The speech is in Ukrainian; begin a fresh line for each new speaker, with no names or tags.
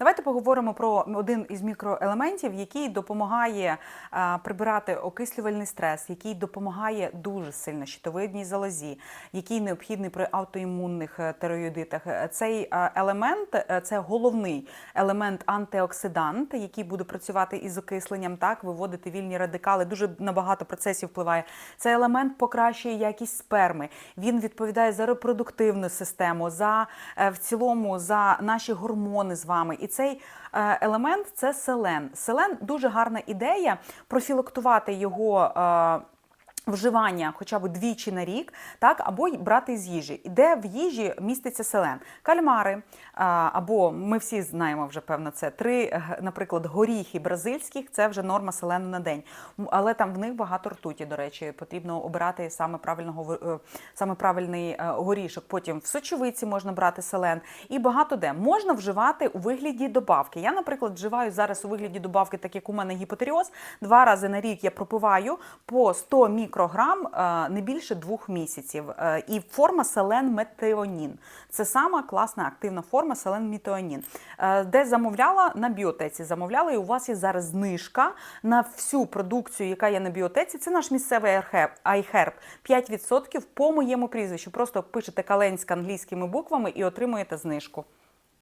Давайте поговоримо про один із мікроелементів, який допомагає а, прибирати окислювальний стрес, який допомагає дуже сильно щитовидній залозі, який необхідний при автоімунних е, тиреоїдитах. Е, Цей е, елемент е, це головний елемент антиоксидант, який буде працювати із окисленням, так виводити вільні радикали. Дуже на багато процесів впливає. Цей елемент покращує якість сперми. Він відповідає за репродуктивну систему, за е, в цілому за наші гормони з вами. І цей е, елемент це селен. Селен дуже гарна ідея профілактувати його. Вживання хоча б двічі на рік, так або брати з їжі, де в їжі міститься селен, кальмари, або ми всі знаємо вже певно це три, наприклад, горіхи бразильських це вже норма селену на день. Але там в них багато ртуті. До речі, потрібно обирати саме правильного е, саме правильний е, горішок. Потім в сочовиці можна брати селен і багато де можна вживати у вигляді добавки. Я, наприклад, вживаю зараз у вигляді добавки, так як у мене гіпотеріоз. Два рази на рік я пропиваю по 100 мікрограм е, не більше двох місяців. Е, І форма селен метеонін. Це сама класна активна форма селен метеонін. Е, Де замовляла на біотеці. Замовляла, і у вас є зараз знижка на всю продукцію, яка є на біотеці. Це наш місцевий iHerb. 5% по моєму прізвищу. Просто пишете Каленська англійськими буквами і отримуєте знижку.